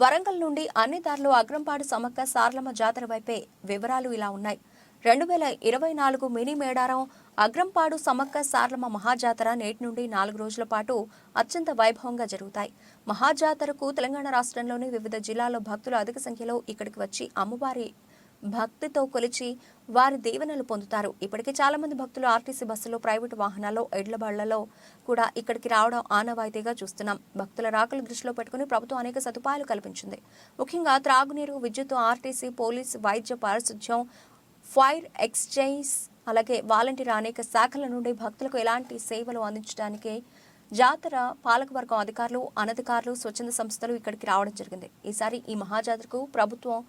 వరంగల్ నుండి అన్ని దారులు అగ్రంపాడు సమక్క సారలమ్మ జాతర వైపే వివరాలు ఇలా ఉన్నాయి. రెండు వేల ఇరవై నాలుగు మినీ మేడారం అగ్రంపాడు సమక్క సారలమ్మ మహాజాతర నేటి నుండి నాలుగు రోజుల పాటు అత్యంత వైభవంగా జరుగుతాయి. మహాజాతరకు తెలంగాణ రాష్ట్రంలోని వివిధ జిల్లాల్లో భక్తులు అధిక సంఖ్యలో ఇక్కడికి వచ్చి అమ్మవారి భక్తితో కొలిచి వారి దీవెనలు పొందుతారు. ఇప్పటికే చాలామంది భక్తులు ఆర్టీసీ బస్సులో ప్రైవేటు వాహనాల్లో ఎడ్ల బళ్ళలో కూడా ఇక్కడికి రావడం ఆనవాయితీగా చూస్తున్నాం. భక్తుల రాకలు దృష్టిలో పెట్టుకుని ప్రభుత్వం అనేక సదుపాయాలు కల్పించింది. ముఖ్యంగా త్రాగునీరు విద్యుత్ ఆర్టీసీ పోలీస్ వైద్య పారిశుధ్యం ఫైర్ ఎక్స్చేంజ్ అలాగే వాలంటీర్ అనేక శాఖల నుండి భక్తులకు ఎలాంటి సేవలు అందించడానికి జాతర పాలకవర్గం అధికారులు అనధికారులు స్వచ్ఛంద సంస్థలు ఇక్కడికి రావడం జరిగింది. ఈసారి ఈ మహాజాతరకు ప్రభుత్వం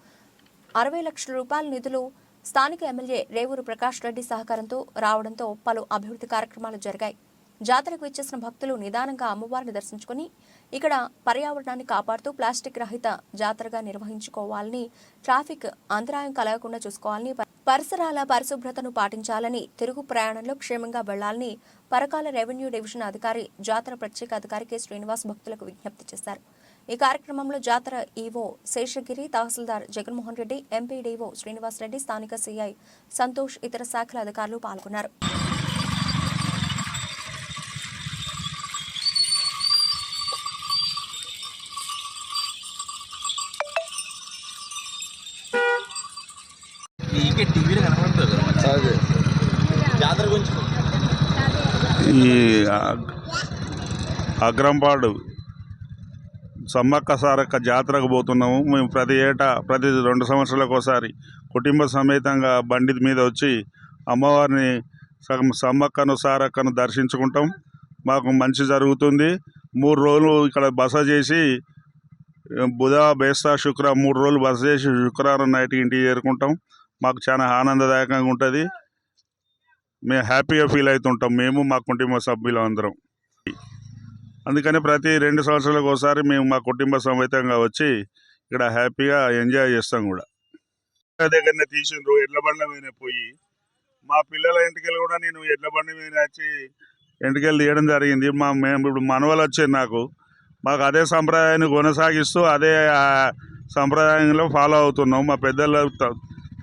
అరవై లక్షల రూపాయల నిధులు స్థానిక ఎమ్మెల్యే రేవూరు ప్రకాష్ రెడ్డి సహకారంతో రావడంతో పలు అభివృద్ధి కార్యక్రమాలు జరిగాయి. జాతరకు ఇచ్చేసిన భక్తులు నిదానంగా అమ్మవారిని దర్శించుకుని ఇక్కడ పర్యావరణాన్ని కాపాడుతూ ప్లాస్టిక్ రహిత జాతరగా నిర్వహించుకోవాలని ట్రాఫిక్ అంతరాయం కలగకుండా చూసుకోవాలని పరిసరాల పరిశుభ్రతను పాటించాలని తిరుగు ప్రయాణంలో క్షేమంగా వెళ్ళాలని పరకాల రెవెన్యూ డివిజన్ అధికారి జాతర ప్రత్యేక అధికారి కె. శ్రీనివాస్ భక్తులకు విజ్ఞప్తి చేశారు. ఈ కార్యక్రమంలో జాతర ఈవో శేషగిరి తహసీల్దార్ జగన్మోహన్ రెడ్డి ఎంపీడీఓ శ్రీనివాస్ రెడ్డి స్థానిక సీఐ సంతోష్ ఇతర శాఖల అధికారులు పాల్గొన్నారు. ఈ అగ్- అగ్రంపాడు సమ్మక్క సారక్క జాతరకు పోతున్నాము. మేము ప్రతి ఏటా ప్రతి రెండు సంవత్సరాలకు ఒకసారి కుటుంబ సమేతంగా బండి మీద వచ్చి అమ్మవారిని సమ్- సమ్మక్కను సారక్కను దర్శించుకుంటాం. మాకు మంచి జరుగుతుంది. మూడు రోజులు ఇక్కడ బస చేసి బుధ బేస్త శుక్ర మూడు రోజులు బస చేసి శుక్రవారం నైట్ ఇంటికి చేరుకుంటాం. మాకు చాలా ఆనందదాయకంగా ఉంటుంది. మేము హ్యాపీగా ఫీల్ అవుతుంటాం. మేము మా కుటుంబ సభ్యులు అందరం. అందుకని ప్రతి రెండు సంవత్సరాలకు ఒకసారి మేము మా కుటుంబ సమేతంగా వచ్చి ఇక్కడ హ్యాపీగా ఎంజాయ్ చేస్తాం కూడా. దగ్గరనే తీసిండ్రు ఎడ్ల బండ్ల మీద పోయి. మా పిల్లల ఇంటికెళ్ళి కూడా నేను ఎడ్ల బండి మీద వచ్చి ఇంటికెళ్ళి తీయడం జరిగింది. మా మేము ఇప్పుడు మనవలు వచ్చారు నాకు. మాకు అదే సంప్రదాయాన్ని కొనసాగిస్తూ అదే సంప్రదాయంలో ఫాలో అవుతున్నాం. మా పెద్దల త-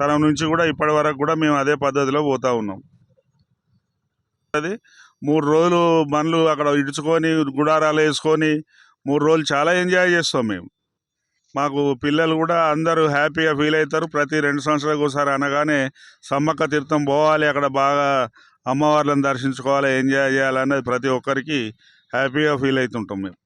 తరం నుంచి కూడా ఇప్పటి వరకు కూడా మేము అదే పద్ధతిలో పోతూ ఉన్నాం. అది మూడు రోజులు బండ్లు అక్కడ ఇడుచుకొని గుడారాలు వేసుకొని మూడు రోజులు చాలా ఎంజాయ్ చేస్తాం మేము. మాకు పిల్లలు కూడా అందరూ హ్యాపీగా ఫీల్ అవుతారు. ప్రతి రెండు సంవత్సరాలకు ఒకసారి అనగానే సమ్మక్క తీర్థం పోవాలి అక్కడ బాగా అమ్మవార్లను దర్శించుకోవాలి ఎంజాయ్ చేయాలనేది ప్రతి ఒక్కరికి హ్యాపీగా ఫీల్ అవుతుంటాం మేము.